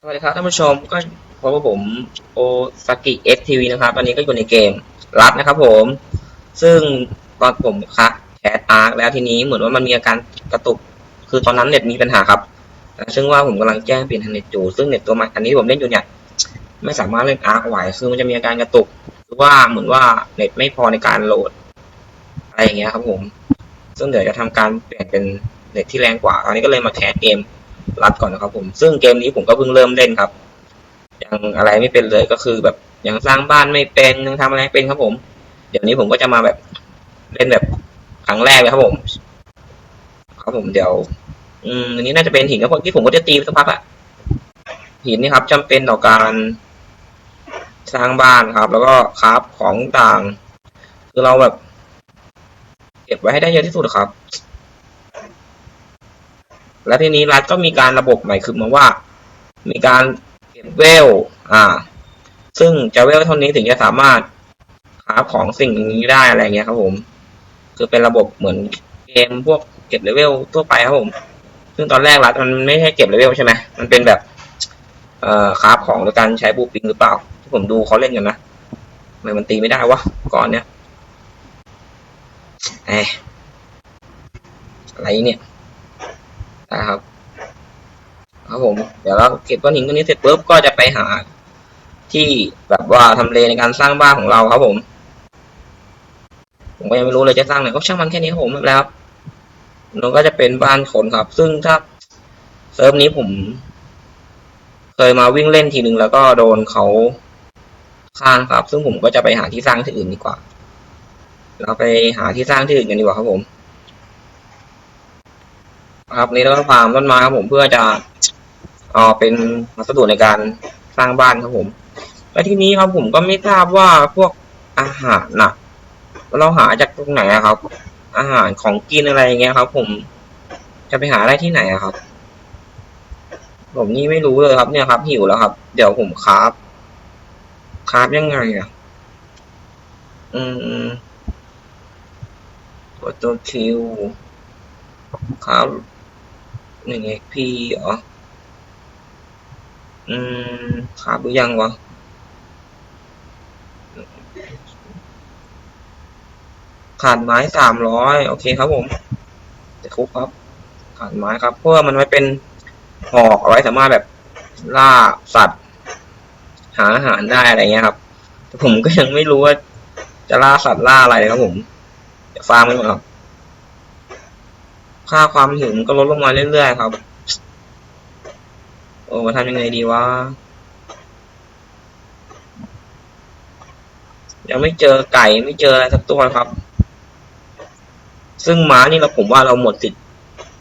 สวัสดีครับท่านผู้ชมก็พบกับผมโอซากิเอฟทีวีนะครับตอนนี้ก็อยู่ในเกมรัดนะครับผม ซึ่งตอนผมคะแคสอาร์แล้วทีนี้เหมือนว่ามันมีอาการกระตุก คือตอนนั้นเน็ตมีปัญหาครับ ซึ่งว่าผมกำลังแจ้งเปลี่ยนทางเน็ตอยู่ซึ่งเน็ตตัวใหม่อันนี้ผมเล่นอยู่เนี่ยไม่สามารถเล่นอาร์คไหวคือมันจะมีอาการกระตุกหรือว่าเหมือนว่าเน็ตไม่พอในการโหลดอะไรอย่างเงี้ยครับผม ซึ่งเดี๋ยวจะทำการเปลี่ยนเป็นเน็ตที่แรงกว่าตอนนี้ก็เลยมาแคสเกม รัดก่อนนะครับผม ซึ่งเกมนี้ผมก็เพิ่งเริ่มเล่นครับ ยังอะไรไม่เป็นเลยก็คือแบบยังสร้างบ้านไม่เป็นยังทำอะไรไม่เป็นครับผม เดี๋ยวนี้ผมก็จะมาแบบเล่นแบบครั้งแรกเลยครับผม ครับผมเดี๋ยว อืมอันนี้น่าจะเป็นหินครับผมที่ผมก็จะตีสักพักอะหินนี่ครับจำเป็นต่อการสร้างบ้านครับ แล้วก็คราฟของต่าง คือเราแบบ เก็บไว้ให้ได้เยอะที่สุดครับ และทีนี้รัฐก็มีการระบบใหม่คือมาว่า มีการเก็บเวล อ่า ซึ่งจะเวลเท่านี้ถึงจะสามารถหาของสิ่งนี้ได้อะไรเงี้ยครับผม คือเป็นระบบเหมือนเกมพวกเก็บเลเวลทั่วไปครับผม ซึ่งตอนแรกรัฐมันไม่ให้เก็บเลเวลใช่ไหมมันเป็นแบบเอ่อคราฟของโดยการใช้บูปิงหรือเปล่าที่ผมดูเขาเล่นกันนะทำไมมันตีไม่ได้วะก่อนเนี้ยแอะอะไรเนี่ย นะครับครับผม เดี๋ยวเราเก็บก้อนหินก้อนนี้เสร็จปุ๊บก็จะไปหา ที่แบบว่าทำเลในการสร้างบ้านของเราครับผม ผมก็ยังไม่รู้เลยจะสร้างไหนก็ช่างมันแค่นี้ครับผมแล้วมันก็จะเป็นบ้านคนครับ ซึ่งถ้าเซิร์ฟนี้ผม เคยมาวิ่งเล่นทีหนึ่งแล้วก็โดนเขาฆ่าครับ ซึ่งผมก็จะไปหาที่สร้างที่อื่นดีกว่า เราไปหาที่สร้างที่อื่นกันดีกว่าครับผม ครับนี่เราก็ฟาร์มต้นไม้ครับผมเพื่อจะเอ่อเป็นวัสดุในการสร้างบ้านครับผมและทีนี้ครับผมก็ไม่ทราบว่าพวกอาหารน่ะ เราหาจากตรงไหนครับ อาหารของกินอะไรอย่างเงี้ยครับ ผมจะไปหาได้ที่ไหนครับ ผมนี่ไม่รู้เลยครับเนี่ยครับ หิวแล้วครับ เดี๋ยวผมคราฟคราฟยังไงอะ อืมกดตัวคิวครับ หนึ่ง XP เหรอ อืมครับหรือยังวะขาดไม้สามร้อยโอเคครับผมจะคุกครับ ขาดไม้ครับ เพื่อมันไว้เป็นหอกเอาไว้สามารถแบบล่าสัตว์ หาอาหารได้อะไรเงี้ยครับ แต่ผมก็ยังไม่รู้ว่าจะล่าสัตว์ล่าอะไรครับผม จะฟาร์มกันหมดครับ ค่าความหิวก็ลดลงมาเรื่อยๆครับ โอ้ทำยังไงดีวะ ยังไม่เจอไก่ไม่เจออะไรสักตัวครับ ซึ่งม้านี่เราผมว่าเราหมดสิทธิ์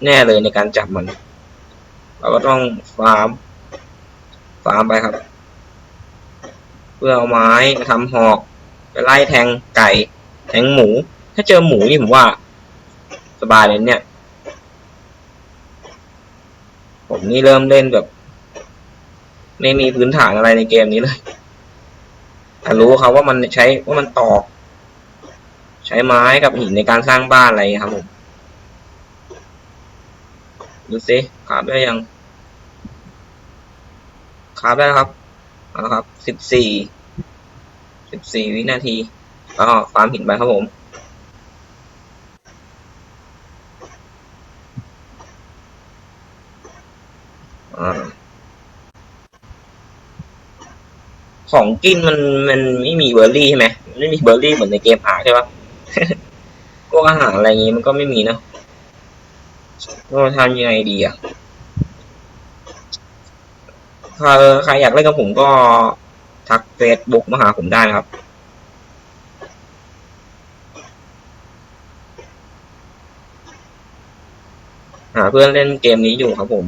แน่เลยในการจับมัน เราก็ต้องฟาร์ม ฟาร์มไปครับ เพื่อเอาไม้มาทำหอกไปไล่แทงไก่ แทงหมู ถ้าเจอหมูนี่ผมว่า สบายเลยเนี่ย ผมนี่เริ่มเล่นแบบ ไม่มีพื้นฐานอะไรในเกมนี้เลยแต่รู้ครับว่ามันใช้ว่ามันตอก ใช้ไม้กับหินในการสร้างบ้านอะไรครับผมดูสิขาบได้ยังขาบได้แล้วครับเอาละครับสิบสี่สิบสี่วินาทีก็ฟาร์มหินไปครับผม ของกินมันมันไม่มีเบอร์รี่ใช่ไหมไม่มีเบอร์รี่เหมือนในเกมอาร์ใช่ปะพวกอาหารอะไรอย่างงี้มันก็ไม่มีเนอะก็ทำยังไงดีอะถ้าใครอยากเล่นกับผมก็ทักเฟซบุ๊กมาหาผมได้นะครับหาเพื่อนเล่นเกมนี้อยู่ครับผม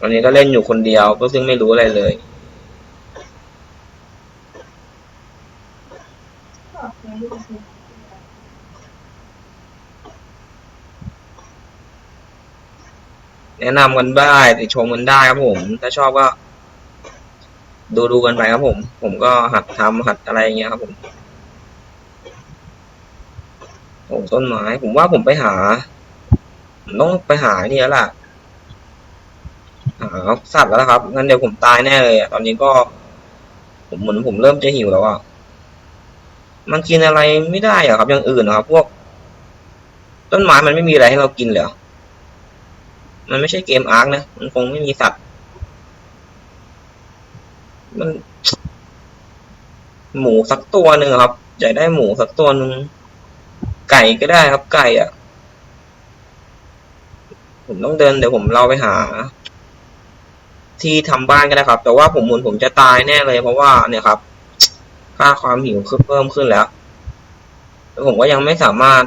ตอนนี้ก็เล่นอยู่คนเดียวก็ซึ่งไม่รู้อะไรเลยแนะนำกันได้ติชมกันได้ครับผม ถ้าชอบก็ ดูดูกันไปครับผม ผมก็หัดทำหัดอะไรอย่างเงี้ยครับผมโอ้ต้นไม้ ผมว่าผมไปหาผมต้องไปหานี่แล้วล่ะาสัตว์แล้วนะครับ งั้นเดี๋ยวผมตายแน่เลยอะตอนนี้ก็ ผมเหมือนผมเริ่มจะหิวแล้วอะ มันกินอะไรไม่ได้อะครับ อย่างอื่นนะครับ พวก ต้นไม้มันไม่มีอะไรให้เรากินเลยเหรอมันไม่ใช่เกมอาร์คนะ มันคงไม่มีสัตว์ มัน หมูสักตัวหนึ่งครับอยากได้หมูสักตัวหนึ่งไก่ก็ได้ครับไก่อะผมต้องเดินเดี๋ยวผมเราไปหา ที่ทำบ้านก็ได้ครับ แต่ว่าผมเหมือนผมจะตายแน่เลย เพราะว่าเนี่ยครับ ค่าความหิวคือเพิ่มขึ้นแล้วแล้วผมก็ยังไม่สามารถ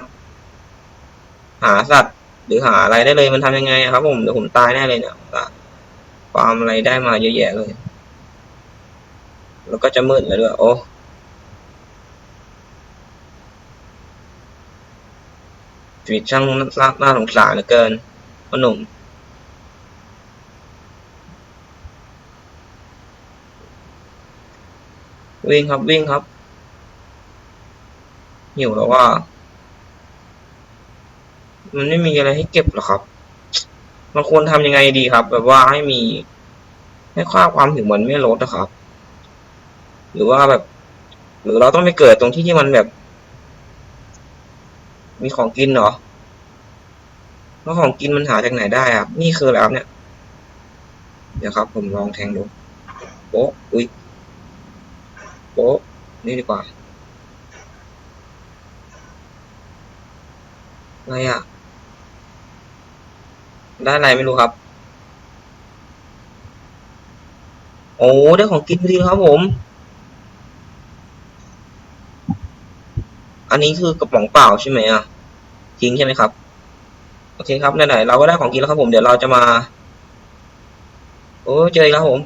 หาสัตว์หรือหาอะไรได้เลยมันทำยังไงครับ ผมเดี๋ยวผมตายแน่เลยเนี่ยความอะไรได้มาเยอะแยะเลย แล้วก็จะมืดแล้วด้วยโอ้ชีวิตช่างน่าน่าสงสารเหลือเกินพ่อหนุ่ม วิ่งครับวิ่งครับ หิวแล้วว่า มันไม่มีอะไรให้เก็บหรอครับ มันควรทำยังไงดีครับ แบบว่าให้มี ให้ค่าความหิวมันไม่ลดนะครับ หรือว่าแบบ หรือเราต้องไปเกิดตรงที่ที่มันแบบ มีของกินเหรอแล้วของกินมันหาจากไหนได้ครับ นี่คือแล้วเนี่ย เดี๋ยวครับ ผมลองแทงดูโป๊ะอุ้ย โป๊ะนี่ดีกว่าอะไรอะ ได้อะไรไม่รู้ครับ โอ้ได้ของกินพอดีครับผม อันนี้คือกระป๋องเปล่าใช่ไหมอะทิ้งใช่ไหมครับ โอเคครับไหนๆเราก็ได้ของกินแล้วครับผมเดี๋ยวเราจะมา โอ้เจออีกแล้วผม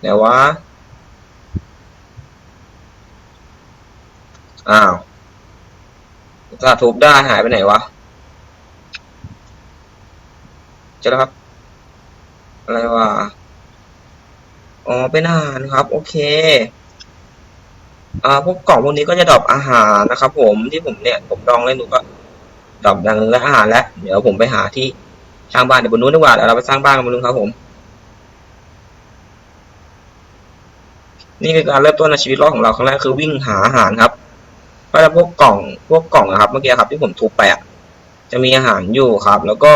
เดี๋ยวะ อ้าวกระทุบได้หายไปไหนวะ เจอแล้วครับ อะไรวะ อ๋อ เป็นอาหารครับ โอเค อ่า พวกกล่องพวกนี้ก็จะดรอปอาหารนะครับผม ที่ผมเนี่ย ผมลองเล่นดูก็ดรอปดังและอาหารแล้ว เดี๋ยวผมไปหาที่สร้างบ้านเดี๋ยวบนนู้นดีกว่าเดี๋ยวเราไปสร้างบ้านกันบนนู้นครับผม นี่คือการเริ่มต้นในชีวิตรอดของเราครั้งแรกคือวิ่งหาอาหารครับเพราะพวกกล่องพวกกล่องนะครับ เมื่อกี้ครับ ที่ผมทุบไปอะจะมีอาหารอยู่ครับ แล้วก็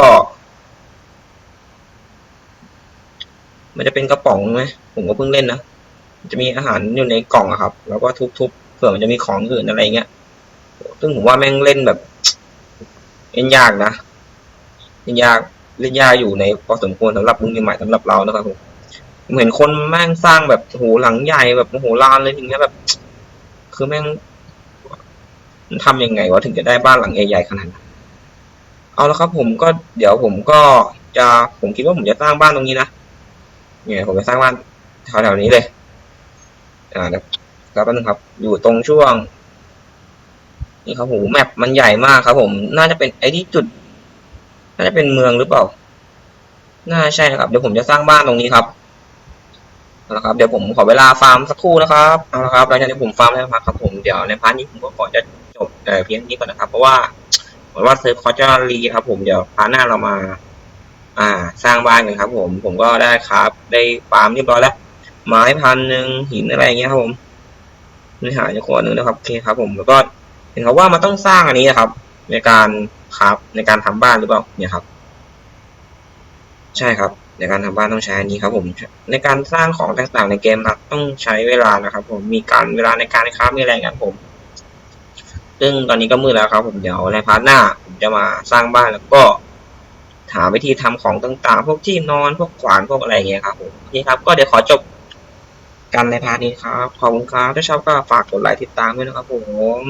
มันจะเป็นกระป๋องไหมผมก็เพิ่งเล่นนะจะมีอาหารอยู่ในกล่องอะครับ แล้วก็ทุบๆเผื่อมันจะมีของอื่นอะไรเงี้ยซึ่งผมว่าแม่งเล่นแบบเล่นยากนะเล่นยากเล่นยากอยู่ในพอสมควรสำหรับมือใหม่สำหรับเรานะครับผม ผมเห็นคนแม่งสร้างแบบโหหลังใหญ่แบบโหลานเลยอย่างเงี้ยแบบ คือแม่งทำยังไงวะถึงจะได้บ้านหลังใหญ่ๆขนาดนั้นเอาละครับผมก็เดี๋ยวผมก็จะผมคิดว่าผมจะสร้างบ้านตรงนี้นะเนี่ยผมจะสร้างบ้านแถวๆนี้เลย อ่าเดี๋ยวครับแป๊บนึงครับ อยู่ตรงช่วง นี่ครับผมแมปมันใหญ่มากครับ ผม น่าจะเป็นไอ้ที่จุด น่าจะเป็นเมืองหรือเปล่า น่าใช่นะครับ เดี๋ยวผมจะสร้างบ้านตรงนี้ครับ เอาละครับ เดี๋ยวผมขอเวลาฟาร์มสักครู่นะครับเอาละครับหลังจากที่ผมฟาร์มแล้วครับผมเดี๋ยวในพาร์ทนี้ผมก็ขอจะจบเพียงนี้ก่อนนะครับ เพราะว่าเหมือนว่าเซิร์ฟเขาจะรีครับ ผมเดี๋ยวพาร์ทหน้าเรามา อ่า สร้างบ้านกันครับ ผม ผมก็ได้ครับ ได้ฟาร์มเรียบร้อยแล้วไม้พันหนึ่งหินอะไรอย่างเงี้ยครับผมเนื้อหาจะขวดหนึ่งนะครับโอเคครับ ผมแล้วก็เห็นเขาว่ามันต้องสร้างอันนี้นะครับ ในการครับในการทำบ้านหรือเปล่าเนี่ยครับ ใช่ครับ ในการทำบ้านต้องใช้อันนี้ครับผมในการสร้างของต่างๆในเกมครับต้องใช้เวลานะครับ ผมมีการเวลาในการค้ามีอะไรกันผม ซึ่งตอนนี้ก็มืดแล้วครับ ผมเดี๋ยวในพาร์ทหน้าผมจะมาสร้างบ้านแล้วก็หาวิธีทำของต่างๆ พวกที่นอนพวกขวานพวกอะไรอย่างเงี้ยครับผมโอเคครับ ก็เดี๋ยวขอจบกันในพาร์ทนี้ครับขอบคุณครับถ้าชอบก็ฝากกดไลค์ติดตามด้วยนะครับผม